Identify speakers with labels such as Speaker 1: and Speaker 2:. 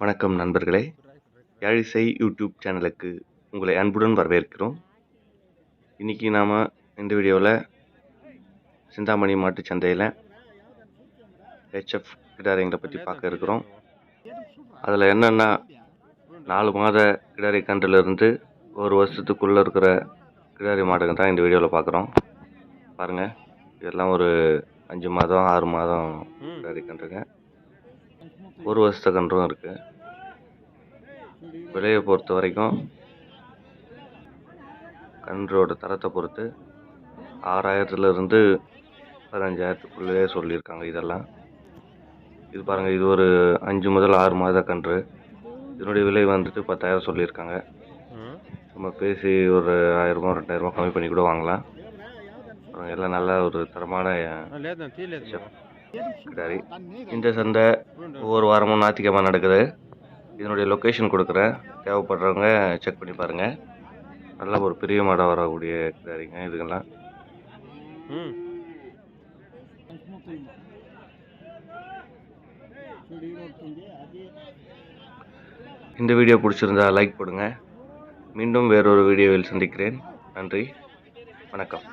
Speaker 1: வணக்கம் நண்பர்களே. யாழிசை யூடியூப் சேனலுக்கு உங்களை அன்புடன் வரவேற்கிறோம். இன்றைக்கி நாம் இந்த வீடியோவில் சிந்தாமணி மாட்டுச் சந்தையில் ஹெச்எஃப் கிடாரிங்களை பற்றி பார்க்க இருக்கிறோம். அதில் என்னென்னா நாலு மாத கிடாரி கன்றுலேருந்து ஒரு வருஷத்துக்குள்ளே இருக்கிற கிடாரி மாடுங்க தான் இந்த வீடியோவில் பார்க்குறோம். பாருங்கள் இதெல்லாம் ஒரு அஞ்சு மாதம் ஆறு மாதம் கிடாரி கன்றுங்க. ஒரு வருஷத்து கன்றும் இருக்குது விலையை பொறுத்த வரைக்கும் கன்றோட தரத்தை பொறுத்து ஆறாயிரத்துலேருந்து பதினஞ்சாயிரத்துக்குள்ளே சொல்லியிருக்காங்க இதெல்லாம். இது பாருங்கள் இது ஒரு அஞ்சு முதல் ஆறு மாத கன்று. இதனுடைய விலை வந்துட்டு பத்தாயிரம் சொல்லியிருக்காங்க. நம்ம பேசி ஒரு ஆயிரமோ ரெண்டாயிரமோ கம்மி பண்ணி கூட வாங்கலாம். அப்புறம் எல்லாம் நல்ல ஒரு தரமான கிடாரி இந்த சந்தை ஒவ்வொரு வாரமும் ஞாயிற்றுக்கிழமை நடக்குது. இதனுடைய லொக்கேஷன் கொடுக்குறேன். தேவைப்படுறவங்க செக் பண்ணி பாருங்கள் நல்ல ஒரு பெரிய மாடாக வரக்கூடிய கிடாரிங்க இதுங்கெல்லாம். இந்த வீடியோ பிடிச்சிருந்தா லைக் போடுங்க. மீண்டும் வேறொரு வீடியோவில் சந்திக்கிறேன். நன்றி. வணக்கம்.